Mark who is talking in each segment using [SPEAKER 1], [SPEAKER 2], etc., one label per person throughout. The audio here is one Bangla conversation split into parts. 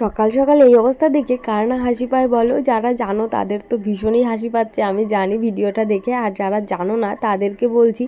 [SPEAKER 1] সকাল সকাল এই অবস্থা দেখে কার না হাসি পায় বলো? যারা জানো তাদের তো ভীষণই হাসি পাচ্ছে, আমি জানি ভিডিওটা দেখে। আর যারা জানো না তাদেরকে বলছি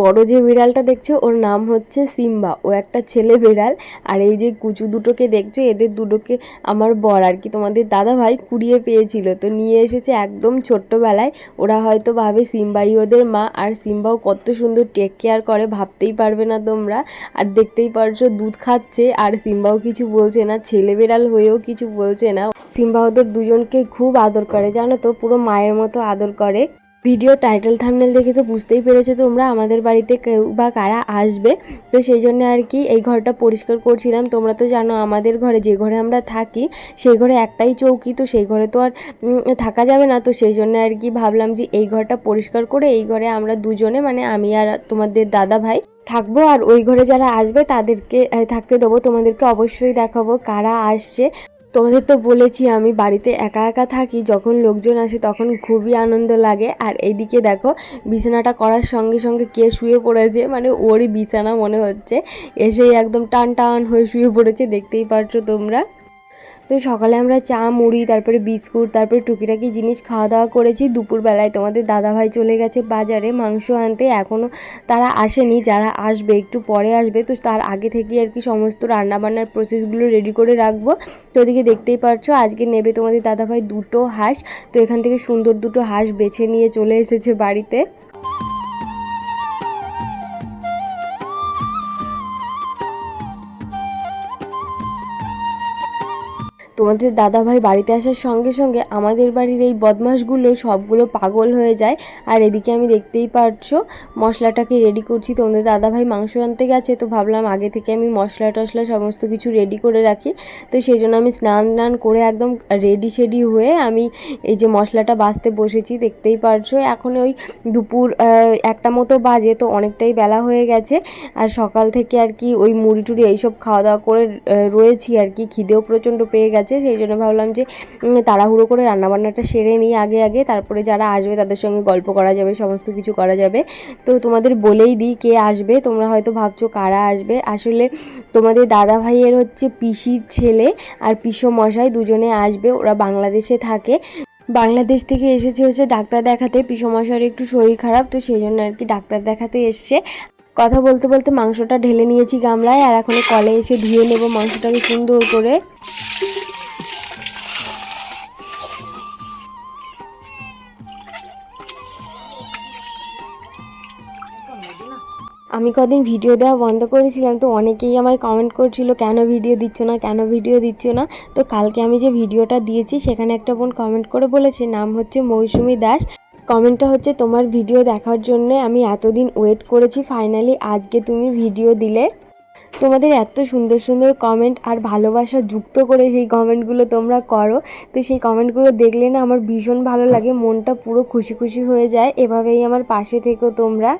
[SPEAKER 1] বড় যে বিড়ালটা দেখছ, ওর নাম হচ্ছে সিম্বা। ও একটা ছেলে বিড়াল, আর এই যে কুচু দুটোকে দেখছ, এদের দুটোকে আমার বর আর কি। তোমাদের দাদা ভাই কুড়িয়ে পেয়েছিল, তো নিয়ে এসেছে একদম ছোট্টবেলায়। ওরা হয়তো ভাবে সিম্বাই ওদের মা, আর সিম্বাও কত সুন্দর টেক কেয়ার করে, ভাবতেই পারবে না তোমরা। আর দেখতেই পারছ দুধ খাচ্ছে, আর সিম্বাও কিছু বলছে না, ছেলে বিড়াল হয়েও কিছু বলছে না। সিম্বা ওদের দুজনকে খুব আদর করে, জানো তো, পুরো মায়ের মতো আদর করে। ভিডিও টাইটেল থামনেল দেখে তো বুঝতেই পেরেছ তোমরা, আমাদের বাড়িতে কেউ বা কারা আসবে। তো সেই জন্য আর কি এই ঘরটা পরিষ্কার করছিলাম। তোমরা তো জানো আমাদের ঘরে যে ঘরে আমরা থাকি, সেই ঘরে একটাই চৌকি, তো সেই ঘরে তো আর থাকা যাবে না। তো সেই জন্য আর কি ভাবলাম যে এই ঘরটা পরিষ্কার করে এই ঘরে আমরা দুজনে মানে আমি আর তোমাদের দাদা ভাই থাকব। আর ওই ঘরে যারা আসবে তাদেরকে থাকতে দেবো। তোমাদেরকে অবশ্যই দেখাবো কারা আসছে। তোমাদের তো বলেছি, আমি বাড়িতে একা একা থাকি, যখন লোকজন আসে তখন খুবই আনন্দ লাগে। আর এইদিকে দেখো, বিছানাটা করার সঙ্গে সঙ্গে কে শুয়ে পড়েছে মানে ওরই বিছানা মনে হচ্ছে। এসেই একদম টান টান হয়ে শুয়ে পড়েছে, দেখতেই পারছ তোমরা। তো সকালে আমরা চা, মুড়ি, তারপরে বিস্কুট, তারপরে টুকিটাকি জিনিস খাওয়া দাওয়া করেছি। দুপুরবেলায় তোমাদের দাদাভাই চলে গেছে বাজারে মাংস আনতে। এখনও তারা আসেনি, যারা আসবে একটু পরে আসবে। তো তার আগে থেকে আর কি সমস্ত রান্নাবান্নার প্রসেসগুলো রেডি করে রাখব। তো ওদিকে দেখতেই পারছ আজকে নেবে তোমাদের দাদাভাই দুটো হাঁস। তো এখান থেকে সুন্দর দুটো হাঁস বেছে নিয়ে চলে এসেছে বাড়িতে। তোমাদের দাদাভাই বাড়িতে আসার সঙ্গে সঙ্গে আমাদের বাড়ির এই বদমাশগুলো সবগুলো পাগল হয়ে যায়। আর এদিকে আমি দেখতেই পারছ মশলাটাকে রেডি করছি। তোমাদের দাদাভাই মাংস আনতে গেছে, তো ভাবলাম আগে থেকে আমি মশলা টশলা সমস্ত কিছু রেডি করে রাখি। তো সেই জন্য আমি স্নান টান করে একদম রেডি শেডি হয়ে আমি এই যে মশলাটা বাছতে বসেছি, দেখতেই পারছ এখন ওই দুপুর একটা মতো বাজে, তো অনেকটাই বেলা হয়ে গেছে। আর সকাল থেকে আর কি ওই মুড়ি টুড়ি এইসব খাওয়া দাওয়া করে রয়েছি আর কি। খিদেও প্রচণ্ড পেয়ে গেছে। সেই জন্য ভাবলাম যে তাড়াহুড়ো করে রান্নাবান্নাটা সেরে নিই আগে আগে। তারপরে যারা আসবে তাদের সঙ্গে গল্প করা যাবে, সমস্ত কিছু করা যাবে। তো তোমাদের বলেই দিই কে আসবে, তোমরা হয়তো ভাবছ কারা আসবে। আসলে তোমাদের দাদা ভাইয়ের হচ্ছে পিসির ছেলে আর পিসো মশাই দুজনে আসবে, ওরা বাংলাদেশে থাকে। বাংলাদেশ থেকে এসেছে হচ্ছে ডাক্তার দেখাতে পিসমশার একটু শরীর খারাপ, তো সেই জন্য আর কি ডাক্তার দেখাতে এসছে। কথা বলতে বলতে মাংসটা ঢেলে নিয়েছি গামলায়, আর এখন কলে এসে ধুয়ে নেব মাংসটাকে সুন্দর করে। আমি কদিন ভিডিও দেওয়া বন্ধ করেছিলাম, তো অনেকেই আমায় কমেন্ট করছিল, কেন ভিডিও দিচ্ছ না? কেন ভিডিও দিচ্ছ না? তো কালকে আমি যে ভিডিওটা দিয়েছি, সেখানে একটা বোন কমেন্ট করে বলেছে, নাম হচ্ছে মৌসুমি দাস। কমেন্টটা হচ্ছে, তোমার ভিডিও দেখার জন্য আমি এতদিন ওয়েট করেছি ফাইনালি আজকে তুমি ভিডিও দিলে। তোমাদের এত সুন্দর সুন্দর কমেন্ট আর ভালোবাসা যুক্ত করে সেই কমেন্টগুলো তোমরা করো। তো সেই কমেন্টগুলো দেখলে না আমার ভীষণ ভালো লাগে, মনটা পুরো খুশি খুশি হয়ে যায়। এভাবেই আমার পাশে থেকো তোমরা।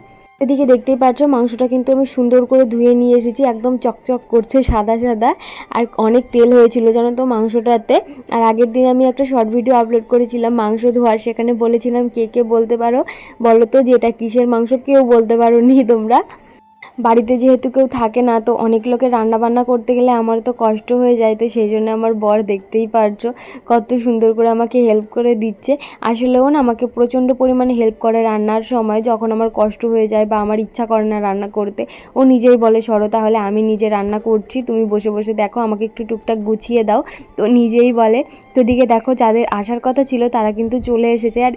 [SPEAKER 1] এদিকে দেখতেই পাচ্ছ, মাংসটা কিন্তু আমি সুন্দর করে ধুয়ে নিয়ে এসেছি, একদম চকচক করছে, সাদা সাদা। আর অনেক তেল হয়েছিল জানো তো মাংসটাতে। আর আগের দিন আমি একটা শর্ট ভিডিও আপলোড করেছিলাম, মাংস ধোয়ার। সেখানে বলেছিলাম, কে কে বলতে পারো? বলো তো যে এটা কিসের মাংস? কেউ বলতে পারো নি তোমরা। বাড়িতে যেহেতু কেউ থাকে না, তো অনেক লোকের রান্নাবান্না করতে গেলে আমার তো কষ্ট হয়ে যায়। তো সেই জন্য আমার বর দেখতেই পারছ, কত সুন্দর করে আমাকে হেল্প করে দিচ্ছে। আসলেও না আমাকে প্রচণ্ড পরিমাণে হেল্প করে রান্নার সময়, যখন আমার কষ্ট হয়ে যায় বা আমার ইচ্ছা করে না রান্না করতে। ও নিজেই বলে, সরো, তাহলে আমি নিজে রান্না করছি, তুমি বসে বসে দেখো, আমাকে একটু টুকটাক গুছিয়ে দাও। তো নিজেই বলে, তো দিকে দেখো, যাদের আসার কথা ছিল, তারা কিন্তু চলে এসেছে। আর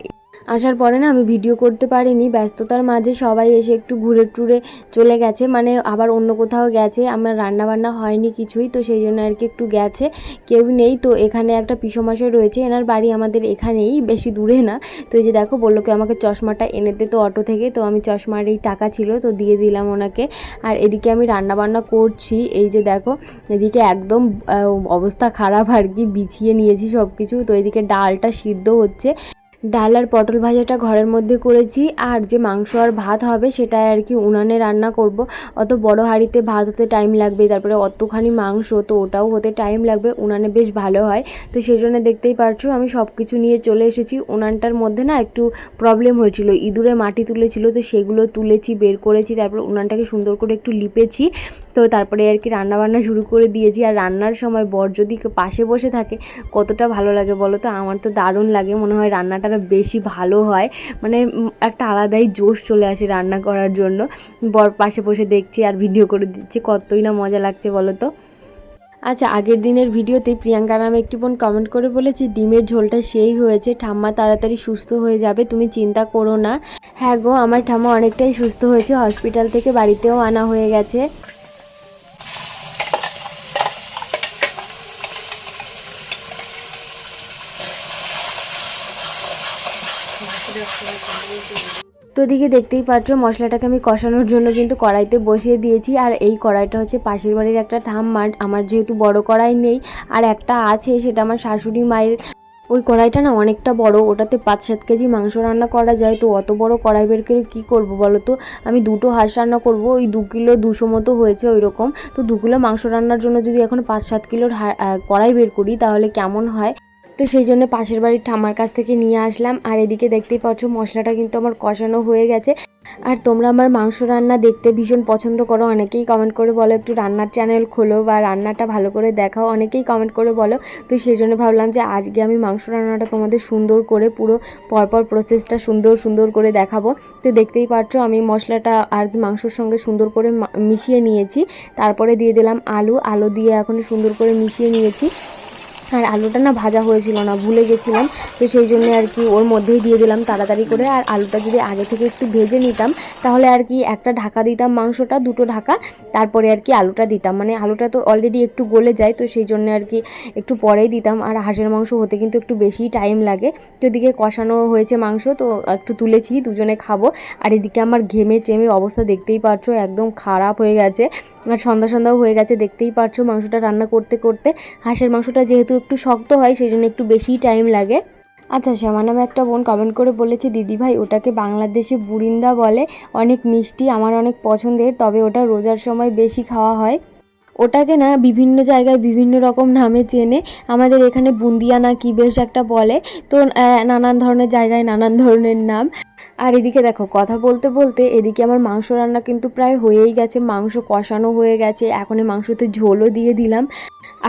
[SPEAKER 1] আসার পরে না আমি ভিডিও করতে পারিনি, ব্যস্ততার মাঝে সবাই এসে একটু ঘুরে টুরে চলে গেছে মানে আবার অন্য কোথাও গেছে, আমার রান্নাবান্না হয়নি কিছুই, তো সেই জন্য আর কি একটু গেছে, কেউ নেই, তো এখানে একটা পিসমশাই রয়েছে, এনার বাড়ি আমাদের এখানেই, বেশি দূরে না, তো এই যে দেখো বলল কি আমাকে চশমাটা এনে দে তো অটো থেকে, তো আমি চশমার এই টাকা ছিল, তো দিয়ে দিলাম ওনাকে, আর এদিকে আমি রান্নাবান্না করছি, এই যে দেখো, এদিকে একদম অবস্থা খারাপ আর কি বিছিয়ে নিয়েছি সব কিছু তো এদিকে ডালটা সিদ্ধ হচ্ছে ডাল আর পটল ভাজাটা ঘরের মধ্যে করেছি। আর যে মাংস আর ভাত হবে সেটা আর কি উনানে রান্না করব। অত বড় হাঁড়িতে ভাত হতে টাইম লাগবে, তারপরে অতখানি মাংস, তো ওটাও হতে টাইম লাগবে, উনানে বেশ ভালো হয়। তো সেই জন্য দেখতেই পারছ, আমি সব কিছু নিয়ে চলে এসেছি। উনানটার মধ্যে না একটু প্রবলেম হয়েছিল, ইঁদুরে মাটি তুলেছিল, তো সেগুলো তুলেছি, বের করেছি, তারপর উনানটাকে সুন্দর করে একটু লিপেছি। তো তারপরে আর কি রান্না বান্না শুরু করে দিয়েছি। আর রান্নার সময় বর যদি পাশে বসে থাকে, কতটা ভালো লাগে বলো তো? আমার তো দারুণ লাগে। মনে হয় রান্নাটা বেশি ভালো হয়। মানে একটা আলাদাই জোশ চলে আসে রান্না করার জন্য। বর পাশে বসে দেখছি আর ভিডিও করে দিচ্ছি। কতই না মজা লাগছে বলো তো? আচ্ছা আগের দিনের ভিডিওতে প্রিয়াঙ্কা নামে একটি বোন কমেন্ট করে বলেছে, ডিমের ঝোলটা সেই হয়েছে। ঠাম্মা তাড়াতাড়ি সুস্থ হয়ে যাবে। তুমি চিন্তা করো না। হ্যাঁ গো, আমার ঠাম্মা অনেকটাই সুস্থ হয়েছে। হসপিটাল থেকে বাড়িতেও আনা হয়ে গেছে। তো এদিকে দেখতেই পাচ্ছ, মশলাটাকে আমি কষানোর জন্য কিন্তু কড়াইতে বসিয়ে দিয়েছি। আর এই কড়াইটা হচ্ছে পাশের বাড়ির একটা ঠাম্মার আমার যেহেতু বড় কড়াই নেই, আর একটা আছে, সেটা আমার শাশুড়ি মায়ের। ওই কড়াইটা না অনেকটা বড়, ওটাতে পাঁচ সাত কেজি মাংস রান্না করা যায়। তো অত বড় কড়াই বের করে কী করব বলো তো? আমি দুটো হাঁস রান্না করব, ওই দু কিলো দুশো মতো হয়েছে ওই রকম তো দু কিলো মাংস রান্নার জন্য যদি এখন পাঁচ সাত কিলোর কড়াই বের করি, তাহলে কেমন হয়? তো সেই জন্য পাশের বাড়ির ঠাম্মার কাছ থেকে নিয়ে আসলাম। আর এদিকে দেখতেই পাচ্ছ, মশলাটা কিন্তু আমার কষানো হয়ে গেছে। আর তোমরা আমার মাংস রান্না দেখতে ভীষণ পছন্দ করো। অনেকেই কমেন্ট করে বলো, একটু রান্নার চ্যানেল খোলো বা রান্নাটা ভালো করে দেখাও। অনেকেই কমেন্ট করে বলো। তো সেই জন্য ভাবলাম যে, আজকে আমি মাংস রান্নাটা তোমাদের সুন্দর করে পুরো পরপর প্রসেসটা সুন্দর সুন্দর করে দেখাবো। তো দেখতেই পাচ্ছ, আমি মশলাটা আর কি মাংসর সঙ্গে সুন্দর করে মিশিয়ে নিয়েছি। তারপরে দিয়ে দিলাম আলু। আলু দিয়ে এখন সুন্দর করে মিশিয়ে নিয়েছি। আর আলুটা না ভাজা হয়েছিল না, ভুলে গেছিলাম। তো সেই জন্য আর কি ওর মধ্যেই দিয়ে দিলাম তাড়াতাড়ি করে। আর আলুটা যদি আগে থেকে একটু ভেজে নিতাম, তাহলে আর কি একটা ঢাকা দিতাম মাংসটা, দুটো ঢাকা, তারপরে আর কি আলুটা দিতাম। মানে আলুটা তো অলরেডি একটু গলে যায়, তো সেই জন্য আর কি একটু পরেই দিতাম। আর হাঁসের মাংস হতে কিন্তু একটু বেশি টাইম লাগে। তো এদিকে কষানো হয়েছে মাংস, তো একটু তুলেছি, দুজনে খাব। আর এদিকে আমার ঘেমে টেমে অবস্থা দেখতেই পারছ, একদম খারাপ হয়ে গেছে। আর সন্ধ্যা সন্ধ্যাও হয়ে গেছে, দেখতেই পারছ মাংসটা রান্না করতে করতে। হাঁসের মাংসটা যেহেতু একটু শক্ত হয়, সেই জন্য একটু বেশি টাইম লাগে। আচ্ছা শ্যামা নামে একটা বোন কমেন্ট করে বলেছে, দিদি ভাই, ওটাকে বাংলাদেশে বুরিন্দা বলে। অনেক মিষ্টি, আমার অনেক পছন্দের, তবে ওটা রোজার সময় বেশি খাওয়া হয়। ওটাকে না বিভিন্ন জায়গায় বিভিন্ন রকম নামে চেনে। আমাদের এখানে বুন্দিয়া না কি বেশ একটা বলে। তো নানান ধরনের জায়গায় নানান ধরনের নাম। আর এদিকে দেখো, কথা বলতে বলতে এদিকে আমার মাংস রান্না কিন্তু প্রায় হয়েই গেছে। মাংস কষানো হয়ে গেছে। এখন এই মাংসতে ঝোলও দিয়ে দিলাম।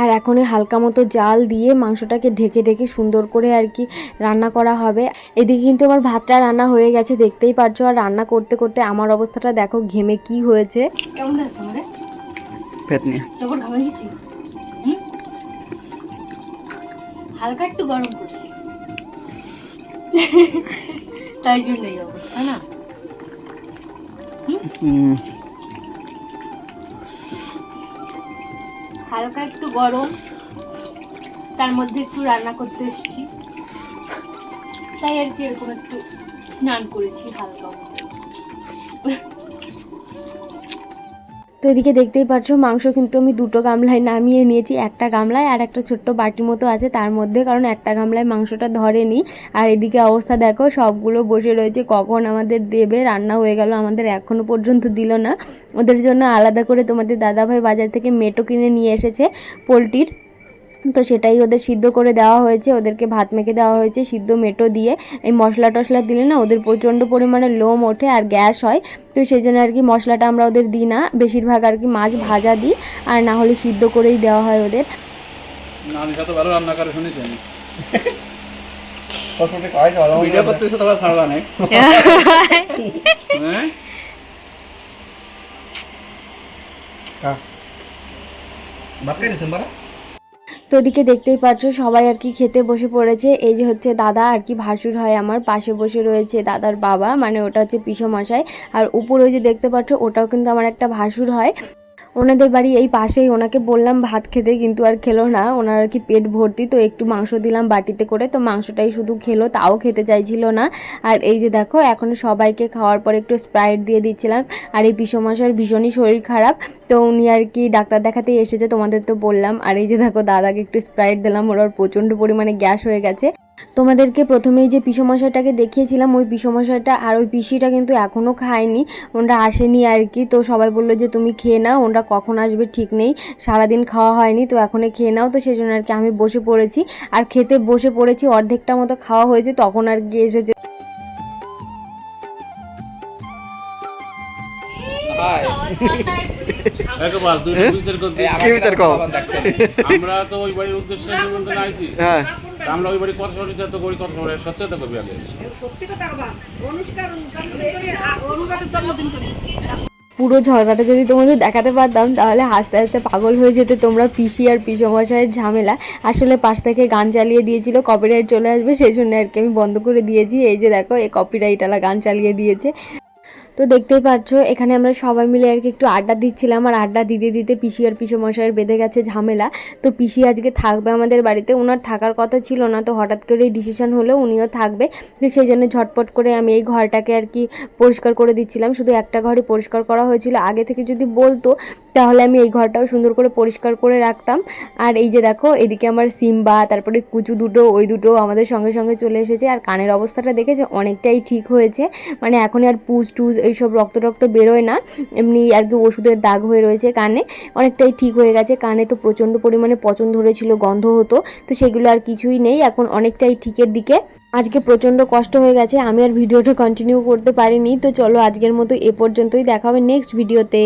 [SPEAKER 1] আর এখন এই হালকা মতো জাল দিয়ে মাংসটাকে ঢেকে ঢেকে সুন্দর করে আর কি রান্না করা হবে। এদিকে কিন্তু আমার ভাতটা রান্না হয়ে গেছে, দেখতেই পারছ। আর রান্না করতে করতে আমার অবস্থাটা দেখো, ঘেমে কি হয়েছে।
[SPEAKER 2] কেমন আছে
[SPEAKER 3] পেট নিয়ে
[SPEAKER 2] জবর ঘামে গেছি হালকা একটু গরম করছি। তাই জন্য এই অবস্থা না? হালকা একটু গরম তার মধ্যে একটু রান্না করতে এসেছি। তাই আর কি এরকম একটু স্নান করেছি হালকা।
[SPEAKER 1] তো এদিকে দেখতেই পাচ্ছ মাংস কিন্তু আমি দুটো গামলায় নামিয়ে নিয়েছি, একটা গামলায় আর একটা ছোট্ট বাটির মতো আছে তার মধ্যে, কারণ একটা গামলায় মাংসটা ধরেনি। আর এদিকে অবস্থা দেখো, সবগুলো বসে রয়েছে, কখন আমাদের দেবে, রান্না হয়ে গেল, আমাদের এখনও পর্যন্ত দিল না। ওদের জন্য আলাদা করে তোমাদের দাদাভাই বাজার থেকে মেটো কিনে নিয়ে এসেছে পোলট্রির। তো সেটাই ওদের সিদ্ধ করে দেওয়া হয়েছে ওদেরকে ভাত মেখে দেওয়া হয়েছে সিদ্ধ মেটো দিয়ে। এই মশলা টশলা দিলে না ওদের প্রচণ্ড পরিমাণে লোম ওঠে আর গ্যাস হয় তো সেই জন্য আর কি মশলাটা আমরা ওদের দিই না। বেশিরভাগ আর কি মাছ ভাজা দিই আর না হলে সিদ্ধ করেই দেওয়া হয় ওদের।
[SPEAKER 4] আমি তো ভালো রান্না করে শুনেছি আমি
[SPEAKER 3] কসমোটিক অয়েল ভালো মতো
[SPEAKER 4] ভিডিও করতে তো ছাড়বা নাই। হ্যাঁ?
[SPEAKER 3] ভাত খাইছেন বারা
[SPEAKER 1] তো ওদিকে দেখতেই পাচ্ছ সবাই আর কি খেতে বসে পড়েছে। এই যে হচ্ছে দাদা আর কি ভাসুর হয় আমার, পাশে বসে রয়েছে দাদার বাবা মানে ওটা হচ্ছে পিসমশাই। আর উপরে ওই যে দেখতে পাচ্ছ ওটাও কিন্তু আমার একটা ভাসুর হয়। ওনাদের বাড়ি এই পাশেই। ওনাকে বললাম, ভাত খেতে কিন্তু আর খেলো না। ওনার আর কি পেট ভর্তি, তো একটু মাংস দিলাম বাটিতে করে। তো মাংসটাই শুধু খেলো, তাও খেতে চাইছিল না। আর এই যে দেখো, এখন সবাইকে খাওয়ার পর একটু স্প্রাইট দিয়ে দিচ্ছিলাম। আর এই পিসমশাইয়ের ভীষণই শরীর খারাপ। তো উনি আর কি ডাক্তার দেখাতেই এসেছে, তোমাদের তো বললাম। আর এই যে দেখো, দাদাকে একটু স্প্রাইট দিলাম। ওর প্রচণ্ড পরিমাণে গ্যাস হয়ে গেছে। তোমাদেরকে প্রথমেই যে পিসমশাইটাকে দেখিয়েছিলাম ওই পিসমশাইটা আর ওই পিসিটা কিন্তু এখনও খায়নি। ওনরা আসেনি আর কি তো সবাই বলল যে তুমি খেয়ে নাও ওনারা কখন আসবে ঠিক নেই সারাদিন খাওয়া হয়নি তো এখনই খেয়ে নাও। তো সেই জন্য আর কি আমি বসে পড়েছি। আর খেতে বসে পড়েছি অর্ধেকটা মতো খাওয়া হয়েছে তখন আর কি এসেছে।
[SPEAKER 3] কও
[SPEAKER 5] আমরা তো ওই বাড়ির উদ্দেশ্যে নিমন্ত্রণ আইছি।
[SPEAKER 3] হ্যাঁ।
[SPEAKER 5] তা আমরা ওই বাড়ি কত তো করি কত সত্যতা করবি আগে।
[SPEAKER 1] পুরো ঝগড়াটা যদি তোমাদের দেখাতে পারতাম তাহলে হাসতে হাসতে পাগল হয়ে যেতে তোমরা পিসি আর পিসমশাইয়ের ঝামেলা। আসলে পাশ থেকে গান চালিয়ে দিয়েছিল কপিরাইট চলে আসবে সেই জন্য আর কি আমি বন্ধ করে দিয়েছি। এই যে দেখো এই কপিরাইটওয়ালা গান চালিয়ে দিয়েছে। তো দেখতেই পাচ্ছ এখানে আমরা সবাই মিলে আর কি একটু আড্ডা দিচ্ছিলাম। আর আড্ডা দিতে দিতে পিসি আর পিসমশাইয়ের বেঁধে গেছে ঝামেলা। তো পিসি আজকে থাকবে আমাদের বাড়িতে ওনার থাকার কথা ছিল না। তো হঠাৎ করে ডিসিশন হলো উনিও থাকবে। তো সেই জন্য ঝটপট করে আমি এই ঘরটাকে আর কি পরিষ্কার করে দিচ্ছিলাম। শুধু একটা ঘরই পরিষ্কার করা হয়েছিল। আগে থেকে যদি বলতো, তাহলে আমি এই ঘরটাও সুন্দর করে পরিষ্কার করে রাখতাম। আর এই যে দেখো, এদিকে আমার সিম্বা, তারপরে কুচু দুটো, ওই দুটো আমাদের সঙ্গে সঙ্গে চলে এসেছে। আর কানের অবস্থাটা দেখেছে? অনেকটাই ঠিক হয়েছে। মানে এখন আর পুজ টুজ এইসব রক্ত টক্ত বেরোয় না। এমনি আর কি ওষুধের দাগ হয়ে রয়েছে কানে। অনেকটাই ঠিক হয়ে গেছে। কানে তো প্রচণ্ড পরিমাণে পচন ধরেছিল, গন্ধ হতো। তো সেগুলো আর কিছুই নেই। এখন অনেকটাই ঠিকের দিকে। আজকে প্রচণ্ড কষ্ট হয়ে গেছে। আমি আর ভিডিওটা কন্টিনিউ করতে পারিনি। তো চলো আজকের মতো এ পর্যন্তই। দেখা হবে নেক্সট ভিডিওতে